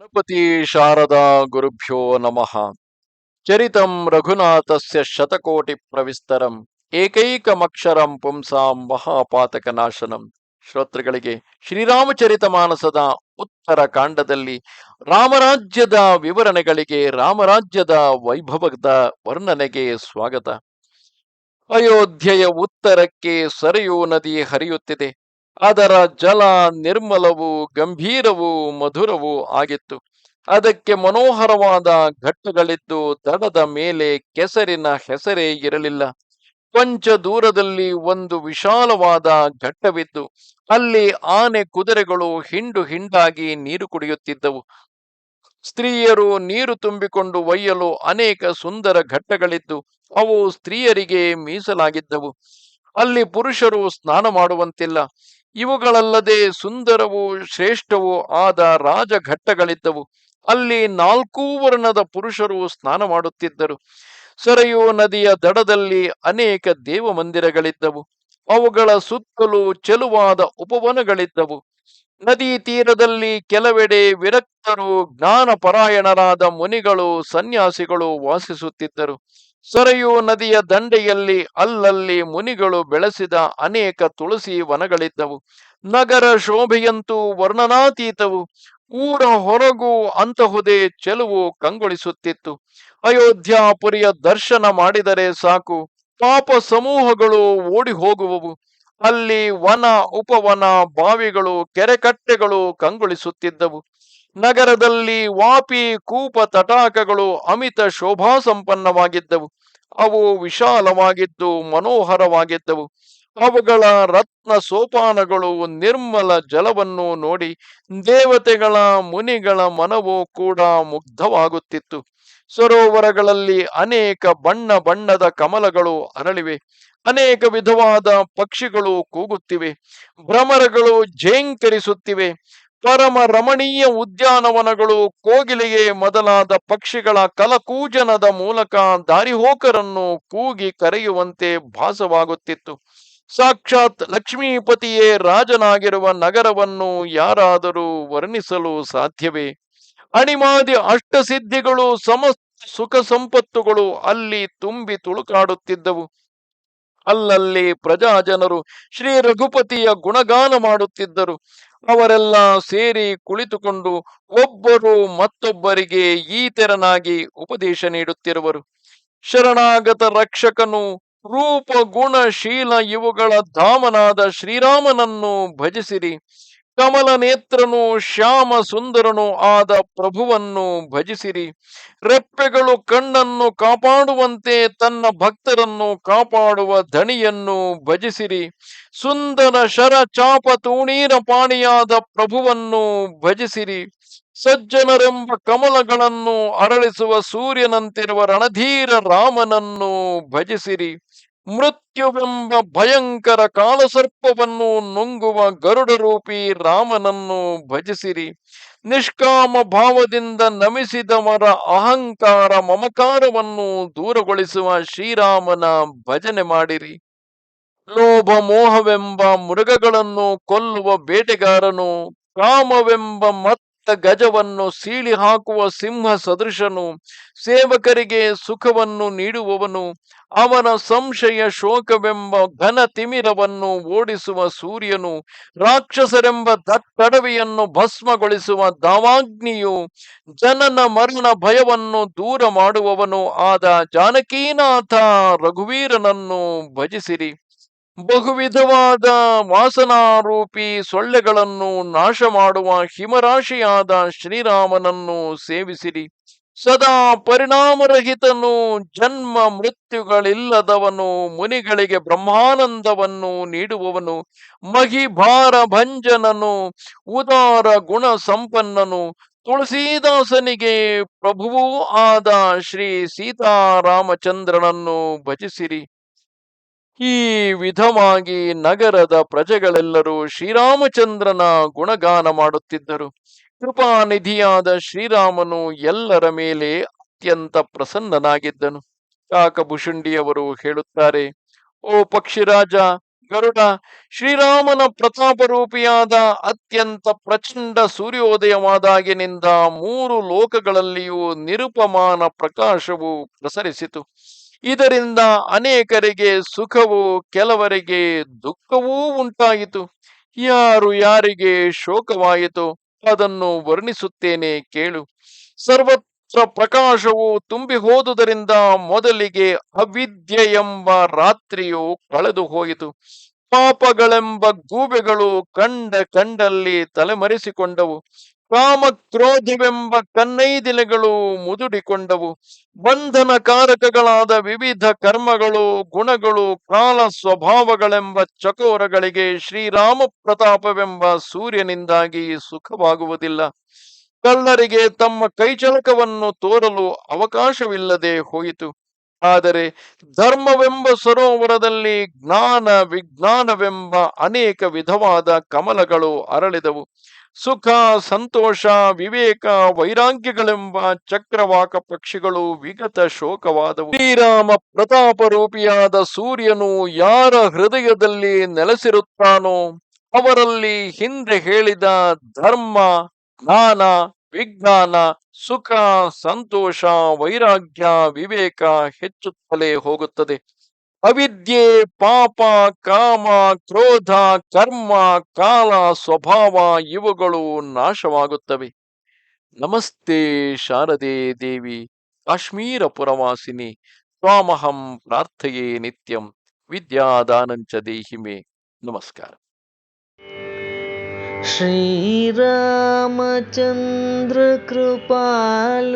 ಗಣಪತಿ ಶಾರದಾ ಗುರುಭ್ಯೋ ನಮಃ. ಚರಿತಂ ರಘುನಾಥಸ್ಯ ಶತಕೋಟಿ ಪ್ರವಿಸ್ತರಂ, ಏಕೈಕಮಕ್ಷರಂ ಪುಂಸಾಂ ಮಹಾಪಾತಕ ನಾಶನಂ ಶ್ರೋತೃಗಳಿಗೆ ಶ್ರೀರಾಮಚರಿತ ಮಾನಸದ ಉತ್ತರ ಕಾಂಡದಲ್ಲಿ ರಾಮರಾಜ್ಯದ ವಿವರಣೆಗಳಿಗೆ ರಾಮರಾಜ್ಯದ ವೈಭವದ ವರ್ಣನೆಗೆ ಸ್ವಾಗತ. ಅಯೋಧ್ಯೆಯ ಉತ್ತರಕ್ಕೆ ಸರಿಯೂ ನದಿ ಹರಿಯುತ್ತಿದೆ. ಅದರ ಜಲ ನಿರ್ಮಲವೂ ಗಂಭೀರವೂ ಮಧುರವೂ ಆಗಿತ್ತು. ಅದಕ್ಕೆ ಮನೋಹರವಾದ ಘಟ್ಟಗಳಿದ್ದು ದಡದ ಮೇಲೆ ಕೆಸರಿನ ಹೆಸರೇ ಇರಲಿಲ್ಲ. ಕೊಂಚ ದೂರದಲ್ಲಿ ಒಂದು ವಿಶಾಲವಾದ ಘಟ್ಟವಿದ್ದು ಅಲ್ಲಿ ಆನೆ ಕುದುರೆಗಳು ಹಿಂಡು ಹಿಂಡಾಗಿ ನೀರು ಕುಡಿಯುತ್ತಿದ್ದವು. ಸ್ತ್ರೀಯರು ನೀರು ತುಂಬಿಕೊಂಡು ಒಯ್ಯಲು ಅನೇಕ ಸುಂದರ ಘಟ್ಟಗಳಿದ್ದು ಅವು ಸ್ತ್ರೀಯರಿಗೆ ಮೀಸಲಾಗಿದ್ದವು. ಅಲ್ಲಿ ಪುರುಷರು ಸ್ನಾನ ಮಾಡುವಂತಿಲ್ಲ. ಇವುಗಳಲ್ಲದೆ ಸುಂದರವೂ ಶ್ರೇಷ್ಠವೂ ಆದ ರಾಜಘಟ್ಟಗಳಿದ್ದವು. ಅಲ್ಲಿ ನಾಲ್ಕೂ ವರ್ಣದ ಪುರುಷರು ಸ್ನಾನ ಮಾಡುತ್ತಿದ್ದರು. ಸರಯೂ ನದಿಯ ದಡದಲ್ಲಿ ಅನೇಕ ದೇವ ಮಂದಿರಗಳಿದ್ದವು ಅವುಗಳ ಸುತ್ತಲೂ ಚೆಲುವಾದ ಉಪವನಗಳಿದ್ದವು. ನದಿ ತೀರದಲ್ಲಿ ಕೆಲವೆಡೆ ವಿರಕ್ತರು ಜ್ಞಾನಪರಾಯಣರಾದ ಮುನಿಗಳು ಸನ್ಯಾಸಿಗಳು ವಾಸಿಸುತ್ತಿದ್ದರು. ಸರಯೂ ನದಿಯ ದಂಡೆಯಲ್ಲಿ ಅಲ್ಲಲ್ಲಿ ಮುನಿಗಳು ಬೆಳೆಸಿದ ಅನೇಕ ತುಳಸಿ ವನಗಳಿದ್ದವು. ನಗರ ಶೋಭೆಯಂತೂ ವರ್ಣನಾತೀತವು. ಊರ ಹೊರಗೂ ಅಂತಹುದೇ ಚೆಲುವು ಕಂಗೊಳಿಸುತ್ತಿತ್ತು. ಅಯೋಧ್ಯಾಪುರಿಯ ದರ್ಶನ ಮಾಡಿದರೆ ಸಾಕು. ಪಾಪ ಸಮೂಹಗಳು ಓಡಿ ಹೋಗುವವು ಅಲ್ಲಿ ವನ, ಉಪವನ, ಬಾವಿಗಳು, ಕೆರೆಕಟ್ಟೆಗಳು ಕಂಗೊಳಿಸುತ್ತಿದ್ದವು. ನಗರದಲ್ಲಿ ವಾಪಿ ಕೂಪ ತಟಾಕಗಳು ಅಮಿತ ಶೋಭಾ ಸಂಪನ್ನವಾಗಿದ್ದವು. ಅವು ವಿಶಾಲವಾಗಿದ್ದು ಮನೋಹರವಾಗಿದ್ದವು. ಅವುಗಳ ರತ್ನ ಸೋಪಾನಗಳು ನಿರ್ಮಲ ಜಲವನ್ನು ನೋಡಿ ದೇವತೆಗಳ ಮುನಿಗಳ ಮನವು ಕೂಡ ಮುಗ್ಧವಾಗುತ್ತಿತ್ತು. ಸರೋವರಗಳಲ್ಲಿ ಅನೇಕ ಬಣ್ಣ ಬಣ್ಣದ ಕಮಲಗಳು ಅರಳಿವೆ. ಅನೇಕ ವಿಧವಾದ ಪಕ್ಷಿಗಳು ಕೂಗುತ್ತಿವೆ. ಭ್ರಮರಗಳು ಝೇಂಕರಿಸುತ್ತಿವೆ ಪರಮ ರಮಣೀಯ ಉದ್ಯಾನವನಗಳು ಕೋಗಿಲೆಗೆ ಮೊದಲಾದ ಪಕ್ಷಿಗಳ ಕಲಕೂಜನದ ಮೂಲಕ ದಾರಿಹೋಕರನ್ನು ಕೂಗಿ ಕರೆಯುವಂತೆ ಭಾಸವಾಗುತ್ತಿತ್ತು. ಸಾಕ್ಷಾತ್ ಲಕ್ಷ್ಮೀಪತಿಯೇ ರಾಜನಾಗಿರುವ ನಗರವನ್ನು ಯಾರಾದರೂ ವರ್ಣಿಸಲು ಸಾಧ್ಯವೇ? ಅಣಿಮಾದಿ ಅಷ್ಟಸಿದ್ಧಿಗಳು ಸಮಸ್ತ ಸುಖ ಸಂಪತ್ತುಗಳು ಅಲ್ಲಿ ತುಂಬಿ ತುಳುಕಾಡುತ್ತಿದ್ದವು. ಅಲ್ಲಲ್ಲಿ ಪ್ರಜಾಜನರು ಶ್ರೀ ರಘುಪತಿಯ ಗುಣಗಾನ ಮಾಡುತ್ತಿದ್ದರು. ಅವರೆಲ್ಲ ಸೇರಿ ಕುಳಿತುಕೊಂಡು ಒಬ್ಬರು ಮತ್ತೊಬ್ಬರಿಗೆ ಈ ತೆರನಾಗಿ ಉಪದೇಶ ನೀಡುತ್ತಿರುವರು. ಶರಣಾಗತ ರಕ್ಷಕನು, ರೂಪ ಗುಣ ಶೀಲ ಇವುಗಳ ಧಾಮನಾದ ಶ್ರೀರಾಮನನ್ನು ಭಜಿಸಿರಿ. ಕಮಲ ನೇತ್ರನು ಶ್ಯಾಮ ಸುಂದರನು ಆದ ಪ್ರಭುವನ್ನು ಭಜಿಸಿರಿ. ರೆಪ್ಪೆಗಳು ಕಣ್ಣನ್ನು ಕಾಪಾಡುವಂತೆ ತನ್ನ ಭಕ್ತರನ್ನು ಕಾಪಾಡುವ ಧಣಿಯನ್ನು ಭಜಿಸಿರಿ. ಸುಂದರ ಶರ ಚಾಪ ತೂಣೀರ ಪಾಣಿಯಾದ ಪ್ರಭುವನ್ನು ಭಜಿಸಿರಿ. ಸಜ್ಜನರೆಂಬ ಕಮಲಗಳನ್ನು ಅರಳಿಸುವ ಸೂರ್ಯನಂತಿರುವ ರಣಧೀರ ರಾಮನನ್ನು ಭಜಿಸಿರಿ. ಮೃತ್ಯುವೆಂಬ ಭಯಂಕರ ಕಾಲಸರ್ಪವನ್ನು ನುಂಗುವ ಗರುಡರೂಪಿ ರಾಮನನ್ನು ಭಜಿಸಿರಿ. ನಿಷ್ಕಾಮ ಭಾವದಿಂದ ನಮಿಸಿದವರ ಅಹಂಕಾರ ಮಮಕಾರವನ್ನು ದೂರಗೊಳಿಸುವ ಶ್ರೀರಾಮನ ಭಜನೆ ಮಾಡಿರಿ. ಲೋಭ ಮೋಹವೆಂಬ ಮೃಗಗಳನ್ನು ಕೊಲ್ಲುವ ಬೇಟೆಗಾರನು, ಕಾಮವೆಂಬ ಗಜವನ್ನು ಸೀಳಿ ಹಾಕುವ ಸಿಂಹ ಸದೃಶನು ಸೇವಕರಿಗೆ ಸುಖವನ್ನು ನೀಡುವವನು, ಅವನ ಸಂಶಯ ಶೋಕವೆಂಬ ಘನ ತಿಮಿರವನ್ನು ಓಡಿಸುವ ಸೂರ್ಯನು, ರಾಕ್ಷಸರೆಂಬ ದಟ್ಟಡವಿಯನ್ನು ಭಸ್ಮಗೊಳಿಸುವ ದಾವಾಗ್ನಿಯು ಜನನ ಮರಣ ಭಯವನ್ನು ದೂರ ಮಾಡುವವನು ಆದ ಜಾನಕೀನಾಥ ರಘುವೀರನನ್ನು ಭಜಿಸಿರಿ. ಬಹುವಿಧವಾದ ವಾಸನಾರೂಪಿ ಸೊಳ್ಳೆಗಳನ್ನು ನಾಶ ಮಾಡುವ ಹಿಮರಾಶಿಯಾದ ಶ್ರೀರಾಮನನ್ನು ಸೇವಿಸಿರಿ. ಸದಾ ಪರಿಣಾಮರಹಿತನು, ಜನ್ಮ ಮೃತ್ಯುಗಳಿಲ್ಲದವನು, ಮುನಿಗಳಿಗೆ ಬ್ರಹ್ಮಾನಂದವನ್ನು ನೀಡುವವನು, ಮಹಿಭಾರ ಭಂಜನನು, ಉದಾರ ಗುಣ ಸಂಪನ್ನನು ತುಳಸೀದಾಸನಿಗೆ ಪ್ರಭುವೂ ಆದ ಶ್ರೀ ಸೀತಾರಾಮಚಂದ್ರನನ್ನು ಭಜಿಸಿರಿ. ಈ ವಿಧವಾಗಿ ನಗರದ ಪ್ರಜೆಗಳೆಲ್ಲರೂ ಶ್ರೀರಾಮಚಂದ್ರನ ಗುಣಗಾನ ಮಾಡುತ್ತಿದ್ದರು. ಕೃಪಾನಿಧಿಯಾದ ಶ್ರೀರಾಮನು ಎಲ್ಲರ ಮೇಲೆ ಅತ್ಯಂತ ಪ್ರಸನ್ನನಾಗಿದ್ದನು. ಕಾಕಭುಷುಂಡಿಯವರು ಹೇಳುತ್ತಾರೆ, ಓ ಪಕ್ಷಿರಾಜ, ಗರುಡ, ಶ್ರೀರಾಮನ ಪ್ರತಾಪರೂಪಿಯಾದ ಅತ್ಯಂತ ಪ್ರಚಂಡ ಸೂರ್ಯೋದಯವಾದಾಗಿನಿಂದ ಮೂರು ಲೋಕಗಳಲ್ಲಿಯೂ ನಿರುಪಮಾನ ಪ್ರಕಾಶವು ಪ್ರಸರಿಸಿತು. ಇದರಿಂದ ಅನೇಕರಿಗೆ ಸುಖವೂ, ಕೆಲವರಿಗೆ ದುಃಖವೂ ಉಂಟಾಯಿತು. ಯಾರು ಯಾರಿಗೆ ಶೋಕವಾಯಿತು ಅದನ್ನು ವರ್ಣಿಸುತ್ತೇನೆ ಕೇಳು. ಸರ್ವತ್ರ ಪ್ರಕಾಶವು ತುಂಬಿ ಹೋದುದರಿಂದ ಮೊದಲಿಗೆ ಅವಿದ್ಯೆ ಎಂಬ ರಾತ್ರಿಯು ಕಳೆದು ಹೋಯಿತು ಪಾಪಗಳೆಂಬ ಗೂಬೆಗಳು ಕಂಡ ಕಂಡಲ್ಲಿ ತಲೆಮರೆಸಿಕೊಂಡವು. ಕಾಮಕ್ರೋಧವೆಂಬ ಕನ್ನೈದಿಲೆಗಳು ಮುದುಡಿಕೊಂಡವು. ಬಂಧನಕಾರಕಗಳಾದ ವಿವಿಧ ಕರ್ಮಗಳು, ಗುಣಗಳು, ಕಾಲ ಸ್ವಭಾವಗಳೆಂಬ ಚಕೋರಗಳಿಗೆ ಶ್ರೀರಾಮ ಪ್ರತಾಪವೆಂಬ ಸೂರ್ಯನಿಂದಾಗಿ ಸುಖವಾಗುವುದಿಲ್ಲ. ಕಳ್ಳರಿಗೆ ತಮ್ಮ ಕೈಚಲಕವನ್ನು ತೋರಲು ಅವಕಾಶವಿಲ್ಲದೆ ಹೋಯಿತು. ಆದರೆ ಧರ್ಮವೆಂಬ ಸರೋವರದಲ್ಲಿ ಜ್ಞಾನ ವಿಜ್ಞಾನವೆಂಬ ಅನೇಕ ವಿಧವಾದ ಕಮಲಗಳು ಅರಳಿದವು. ಸುಖ, ಸಂತೋಷ, ವಿವೇಕ, ವೈರಾಗ್ಯಗಳೆಂಬ ಚಕ್ರವಾಕ ಪಕ್ಷಿಗಳು ವಿಗತ ಶೋಕವಾದವು. ಶ್ರೀರಾಮ ಪ್ರತಾಪ ರೂಪಿಯಾದ ಸೂರ್ಯನು ಯಾರ ಹೃದಯದಲ್ಲಿ ನೆಲೆಸಿರುತ್ತಾನೋ ಅವರಲ್ಲಿ ಹಿಂದೆ ಹೇಳಿದ ಧರ್ಮ, ಜ್ಞಾನ, ವಿಜ್ಞಾನ, ಸುಖ, ಸಂತೋಷ, ವೈರಾಗ್ಯ, ವಿವೇಕ ಹೆಚ್ಚುತ್ತಲೇ ಹೋಗುತ್ತದೆ. ಅವಿದ್ಯೆ ಪಾಪ ಕಾಮ ಕ್ರೋಧ ಕರ್ಮ ಕಾಲ ಸ್ವಭಾವ ಇವುಗಳು ನಾಶವಾಗುತ್ತವೆ ನಮಸ್ತೆ ಶಾರದೆ ದೇವಿ ಕಾಶ್ಮೀರ ಪುರವಾಸಿನಿ ಸ್ವಾಮಹಂ ಪ್ರಾರ್ಥಯೇ ನಿತ್ಯಂ ವಿದ್ಯಾದಾನಂಚ ದೇಹಿಮೆ ನಮಸ್ಕಾರ श्रीरामचन्द्र कृपाल